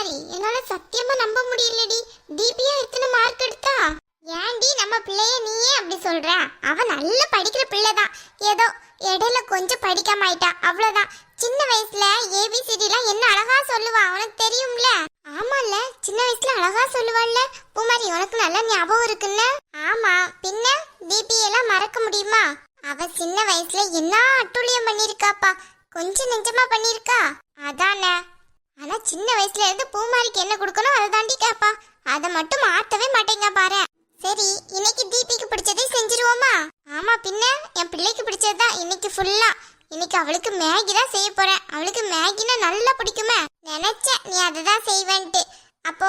Sorry என்னால சத்தியமா நம்ப முடியலடி. தீபியா எத்தனை மார்க் எடுத்தா? ஏன்டி நம்ம பிள்ளைய நீயே அப்படி சொல்ற? அவ நல்ல படிக்கிற பிள்ளை தான் ஏதோ இடையில கொஞ்சம் படிக்காம ஆயிட்டா. அவ்வளவுதான். சின்ன வயசுல ஏபிசிடிலாம் என்ன அழகா சொல்லுவா? உனக்கு தெரியும்ல? ஆமால சின்ன வயசுல அழகா சொல்லுவாள்ல. பூமாரி உனக்கு நல்ல ஞாபகம் இருக்குன்னு ஆமா. பின்ன தீபி எல்லாம் மறக்க முடியுமா? அவ சின்ன வயசுல என்ன அட்டுழியம் பண்ணிருக்காப்பா கொஞ்சம் நெஞ்சமா பண்ணிருக்கா அதானே. ஆனா சின்ன வயசுல இருந்து பூமாரிக்கு என்ன கொடுக்கணும் அதை தாண்டி கேப்பா. அதை மட்டும் மாத்தவே மாட்டேங்க பாரு. சரி இன்னைக்கு தீபிக்கு பிடிச்சதே செஞ்சிருவோமா? ஆமா பின்ன என் பிள்ளைக்கு பிடிச்சதுதான் இன்னைக்கு ஃபுல்லா இன்னைக்கு அவளுக்கு மேகி தான் செய்ய போறேன். அவளுக்கு மேகினா நல்லா பிடிக்குமே. நினைச்சேன் நீ அதை தான் செய்வேன்ட்டு. அப்போ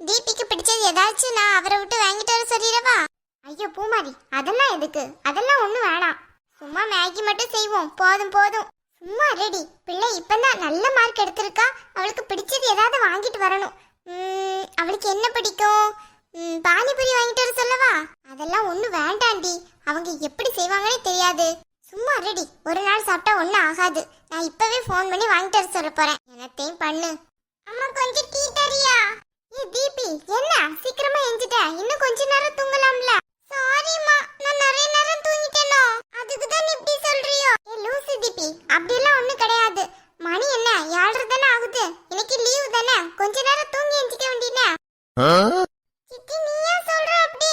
தீபிக்கு பிடிச்சது ஏதாச்சும் நான் அவரை விட்டு வாங்கிட்டு வர சொல்லிடவா? ஐயோ பூமாரி அதெல்லாம் எதுக்கு? அதெல்லாம் ஒன்றும் வேணாம். சும்மா மேகி மட்டும் செய்வோம். போதும் போதும். சும்மா ரெடி பிள்ளை இப்பதான் நல்ல மார்க் எடுத்திருக்கா. அவளுக்கு பிடிச்சது ஏதாவது வாங்கிட்டு வரணும். அவளுக்கு என்ன பிடிக்கும்? பானிபூரி வாங்கிட்டு வர சொல்லவா? அதெல்லாம் ஒன்றும் வேண்டாண்டி. அவங்க எப்படி செய்வாங்கன்னே தெரியாது. சும்மா ரெடி ஒரு நாள் சாப்பிட்டா ஒன்றும் ஆகாது. நான் இப்பவே ஃபோன் பண்ணி வாங்கிட்டு வர சொல்ல போறேன். எனத்தையும் பண்ணு. அம்மா கொஞ்சம் டீ தரியா. ஏ தீபி என்ன? சீக்கிரமா எஞ்சிட்ட இன்னும் கொஞ்ச நேரம் தூங்கலாம்ல. சாரிம்மா நான் நிறைய தூங்கிட்டேனோ? அதுக்கு தான் இப்படி சொல்றியோ? ஏ லூசு தீபி அப்படியெல்லாம் ஒண்ணும் கிடையாது. மணி என்ன ஏழரை தானே ஆகுது? இன்னைக்கு லீவு தானே? கொஞ்ச நேரம் தூங்கி எஞ்சிக்க வேண்டியனே சித்தி நீயா சொல்ற அப்படி?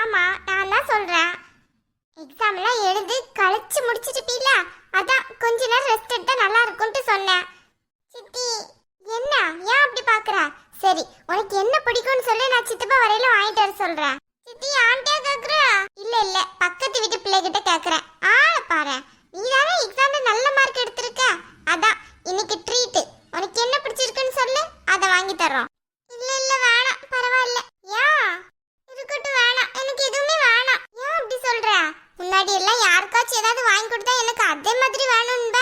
ஆமா நான் தான் சொல்றேன். எக்ஸாம் எல்லாம் எழுதி கழிச்சு முடிச்சிட்டுப்பீல அதான் கொஞ்ச நேரம் ரெஸ்ட் எடுத்தா நல்லா இருக்கும்னு சொன்னேன். சித்தி என்ன? ஏன் அப்படி பாக்குற? சரி உனக்கு என்ன பிடிக்கும்னு சொல்லி நான் சித்தப்பா வரையில வாங்கிட்டு வர சொல்றேன் சித்தி ஆண்டியா கேக்குற இல்ல இல்ல பக்கத்து வீட்டு பிள்ளைகிட்ட கேக்குறேன் ஆள பாரு நீ தானே எக்ஸாம்ல நல்ல மார்க் எடுத்திருக்க அதான் இன்னைக்கு ட்ரீட் உனக்கு என்ன பிடிச்சிருக்குன்னு சொல்லு அதை வாங்கி தர்றோம் இல்ல இல்ல வேணாம். பரவாயில்ல. யா? இருக்கட்டும் வேணாம். எனக்கு எதுவுமே வேணாம். ஏன் அப்படி சொல்ற? முன்னாடி எல்லாம் யாருக்காச்சும் ஏதாவது வாங்கி கொடுத்தா எனக்கு அதே மாதிரி வேணும்ப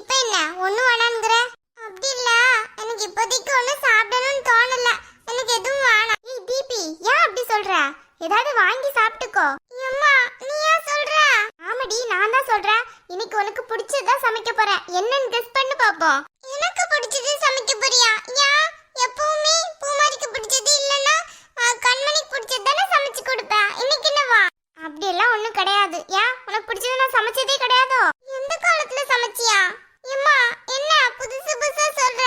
இப்போ என்ன? ஒண்ணு வேணாங்கிற அப்படி இல்ல. எனக்கு இப்போதைக்கு ஒண்ணு சாப்பிடணும்னு தோணல. எனக்கு எதுவும் வேணாம். ஏய் தீபி ஏன் அப்படி சொல்ற? ஏதாவது வாங்கி சாப்பிட்டுக்கோ. அம்மா நீ ஏன் சொல்ற? ஆமாடி நான் தான் சொல்றேன். இன்னைக்கு உனக்கு பிடிச்சதா சமைக்க போறேன். என்னன்னு கெஸ் பண்ணி பாப்போம். எனக்கு பிடிச்சது சமைக்க போறியா? யா? எப்பவுமே பூமாரிக்கு பிடிச்சது இல்லைன்னா கண்மணிக்கு பிடிச்சது தானே சமைச்சு கொடுப்பேன். இன்னைக்கு என்னவா அப்படி எல்லாம் ஒண்ணும் கிடையாது ஏன் உனக்கு பிடிச்சது நான் சமைச்சதே கிடையாதோ எந்த காலத்துல சமைச்சியா எம்மா என்ன புதுசு புதுசா சொல்ற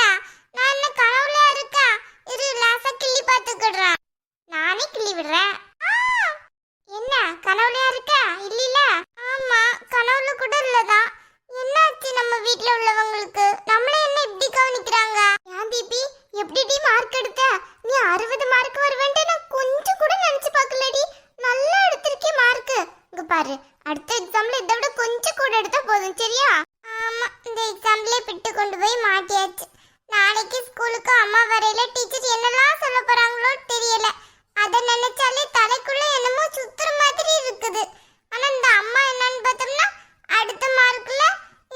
நான் என்ன கனவுல இருக்கா இரு லாசா கிள்ளி பாத்துக்கிடுறேன் நானே கிள்ளி விடுறேன் ஆ! என்ன கனவுலயா இருக்க இல்லில ஆமா கனவுல கூட இல்லதான் என்னாச்சு நம்ம வீட்ல உள்ளவங்களுக்கு நம்மள என்ன இப்படி கவனிக்கிறாங்க ஏன் தீபி எப்படி டி மார்க் எடுத்த நீ அறுபது மார்க் வருவேன்ட்டு நான் கொஞ்சம் கூட நினைச்சு பார்க்கலடி நல்லா எடுத்திருக்கே மார்க் இங்க பாரு அடுத்த எக்ஸாம்ல இதை விட கொஞ்சம் கூட எடுத்தா போதும் சரியா ஆமா இந்த எக்ஸாம்லயே பிட்டு கொண்டு போய் மாட்டியாச்சு. நாளைக்கு ஸ்கூலுக்கு அம்மா வரையில டீச்சர் என்னெல்லாம் சொல்ல போறாங்களோ தெரியல. அதை நினைச்சாலே தலைக்குள்ள என்னமோ சுத்துற மாதிரி இருக்குது. ஆனா இந்த அம்மா என்னன்னு பார்த்தோம்னா அடுத்த மார்க்ல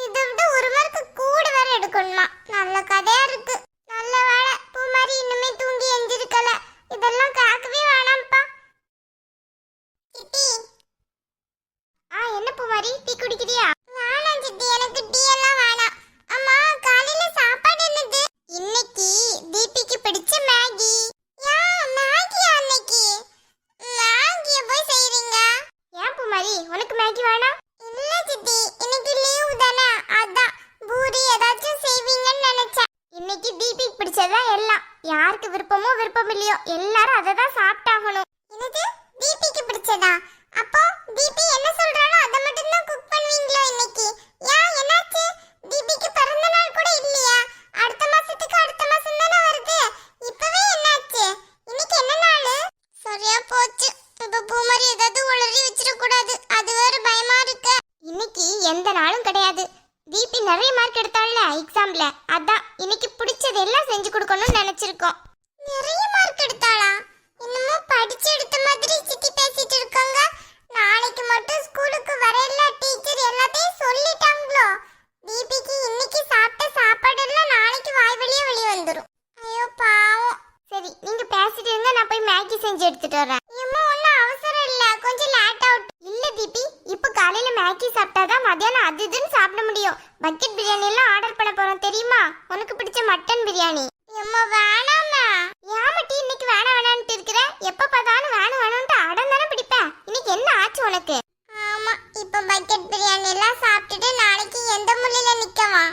இதை விட ஒரு மார்க் கூட வேற எடுக்கணுமா? நல்ல கதையா இருக்கு. நல்ல வேலை. பூமாரி இன்னுமே தூங்கி எஞ்சிருக்கல இதெல்லாம் கேட்கவே வேணாம்ப்பா சித்தி ஆ என்ன பூமாரி டீ குடிக்கிறியா வேணாம் சித்தி எனக்கு டீ எல்லாம் வேணாம் அம்மா காலையில சாப்பாடு என்னது இன்னைக்கு தீபிக்கு பிடிச்ச மேகி யா மேகியா அன்னைக்கு மேகிய போய் செய்றீங்க ஏன் பூமாரி உனக்கு மேகி வேணாம் இல்ல சித்தி இன்னைக்கு லீவ் தானே அதான் பூரி ஏதாச்சும் செய்வீங்கன்னு நினைச்சேன் இன்னைக்கு தீபிக்கு பிடிச்சதுதான் எல்லாம் யாருக்கு விருப்பமோ விருப்பம் இல்லையோ எல்லாரும் அதை தான் சாப்பிட்டாகணும். என்னது? தீபிக்கு பிடிச்சதா? அப்போ தீபி என்ன சொல்றானோ அதை மட்டும் தான் குக் பண்ணுவீங்களோ இன்னைக்கு? ஏன்? என்னாச்சு? தீபிக்கு பிறந்த நாள் கூட இல்லையா? அடுத்த மாசத்துக்கு அடுத்த மாசம் தானே வருது. இப்பவே என்னாச்சு? இன்னைக்கு என்ன நாள்? சரியா போச்சு. இப்ப பூமாரி ஏதாவது உளறி வச்சிட கூடாது அது வேற பயமா இருக்கு. இன்னைக்கு எந்த நாளும் கிடையாது. தீபி நிறைய மார்க் எடுத்தாள்ல எக்ஸாம்ல அதான் இன்னைக்கு பிடிச்சது எல்லாம் செஞ்சு கொடுக்கணும்னு நினைச்சிருக்கோம். நிறைய மார்க் எடுத்தாளா இன்னமும் படிச்சு எடுத்த மாதிரி சித்தி பேசிட்டு இருக்காங்க. நாளைக்கு மட்டும் ஸ்கூலுக்கு வரையில டீச்சர் எல்லாத்தையும் சொல்லிட்டாங்களோ? தீபிக்கு இன்னைக்கு சாப்பிட்ட சாப்பாடு எல்லாம் நாளைக்கு வாய் வழியே வெளியே வந்துடும் ஐயோ பாவம். சரி நீங்க பேசிட்டு இருங்க நான் போய் மேகி செஞ்சு எடுத்துட்டு வரேன். இம்மா ஒன்றும் அவசரம் இல்ல. கொஞ்சம் லேட் அவுட் இல்ல தீபி இப்ப காலையில மேகி சாப்பிட்டாதான் மதியானம் அது இதுன்னு சாப்பிட முடியும். பக்கெட் பிரியாணி எல்லாம் ஆர்டர் பண்ண போறோம் தெரியுமா? உனக்கு பிடிச்ச மட்டன் பிரியாணி. எம்மா வேணாம் இன்னைக்கு வேணாம் வேணான்ட்டு இருக்கிற. எப்ப பார்த்தாலும் வேணும் வேணும்ட்டு அடம் தானே பிடிப்ப இன்னைக்கு என்ன ஆச்சு உனக்கு? ஆமா இப்ப பக்கெட் பிரியாணி எல்லாம் சாப்பிட்டுட்டு நாளைக்கு எந்த முள்ளில நிக்கவா?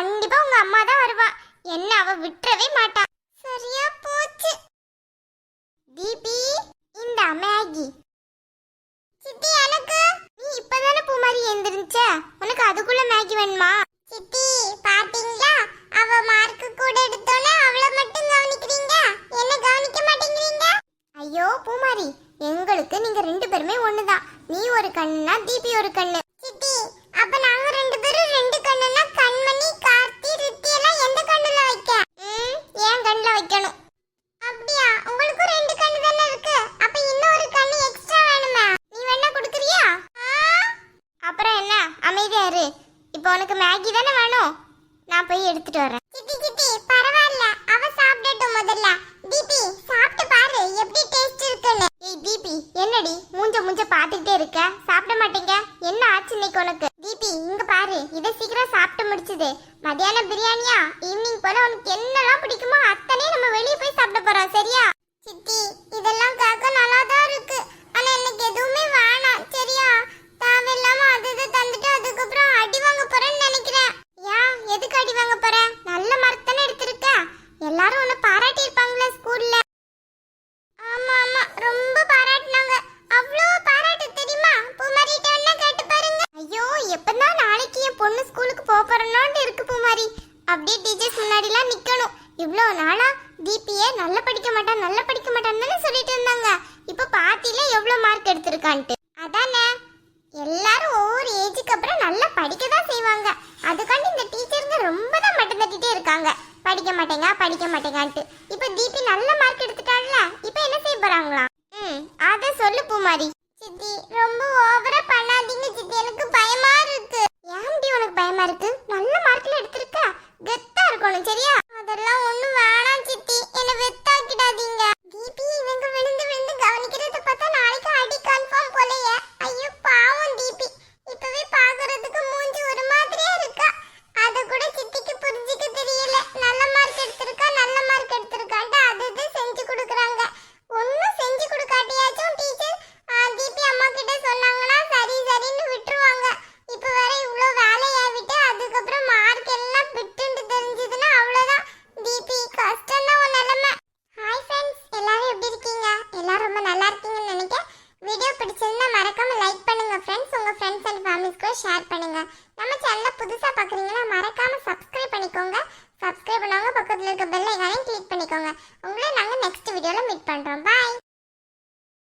கண்டிப்பா உங்க அம்மா தான் வருவா. என்ன அவ விட்டுறவே மாட்டா. சரியா போச்சு. தீபி இந்த மேகி. சித்தி எனக்கு? நீ இப்பதானே பூமாரி எந்திரிச்ச உனக்கு அதுக்குள்ள மேகி வேணுமா? சித்தி பாத்தீங்களா? அவ மார்க்கு கூட எடுத்தோன்னே அவள மட்டும் கவனிக்கிறீங்க? என்ன கவனிக்க மாட்டேங்கிறீங்க? ஐயோ பூமாரி எங்களுக்கு நீங்க ரெண்டு பேருமே ஒண்ணுதான். நீ ஒரு கண்ணுனா தீபி ஒரு கண்ணு. உனக்கு மேகி தானே வேணும்? நான் போய் எடுத்துட்டு வரேன் சித்தி சித்தி பரவாயில்ல. அவ சாப்பிடட்டும் முதல்ல. தீபி சாப்பிட்டு பாரு. எப்படி டேஸ்ட் இருக்குன்னு. ஏய் தீபி என்னடி? மூஞ்ச மூஞ்ச பாத்துக்கிட்டே இருக்க. சாப்பிட மாட்டேங்க. என்ன ஆச்சு இன்னைக்கு உனக்கு? தீபி இங்க பாரு. இத சீக்கிரம் சாப்பிட்டு முடிச்சது. மத்தியானம் பிரியாணியா? ஈவினிங் போல உனக்கு என்னெல்லாம் பிடிக்குமோ அத்தனையும் நம்ம வெளிய போய் சாப்பிட போறோம். சரியா? சித்தி இதெல்லாம் கேட்க நல்லா தான் இருக்கு. ஆனா எனக்கு எதுவுமே எப்பதான் நாளைக்கு என் பொண்ணு ஸ்கூலுக்கு போக இருக்கு பூமாரி. அப்படியே டீச்சர்ஸ் முன்னாடிலாம் நிக்கணும். இவ்வளோ நாளா தீபியே நல்ல படிக்க மாட்டான் நல்ல படிக்க மாட்டான்னு சொல்லிட்டு இருந்தாங்க. இப்போ பாத்தியில எவ்வளோ மார்க் எடுத்திருக்கான்ட்டு. அதானே? எல்லாரும் ஒவ்வொரு ஏஜுக்கு அப்புறம் நல்லா படிக்க தான் செய்வாங்க. அதுக்காண்டி இந்த டீச்சருங்க ரொம்ப தான் மட்டும் தட்டிட்டே இருக்காங்க. படிக்க மாட்டேங்க படிக்க மாட்டேங்கான்ட்டு இப்போ தீபி நல்ல மார்க் எடுத்துட்டாள்ல இப்போ என்ன செய்ய போறாங்களா ம் அத சொல்லு பூமாரி சித்தி ரொம்ப ஓவரா பண்ணாதீங்க சித்தி எனக்கு பயமா இருக்கு ஏன்டி உனக்கு பயமா இருக்கு நல்ல மார்க்ல எடுத்திருக்க போகணும் சரியா? அதெல்லாம் ஒண்ணும் வேணாம் சித்தி. என்ன வெத்தாக்கிடாதீங்க.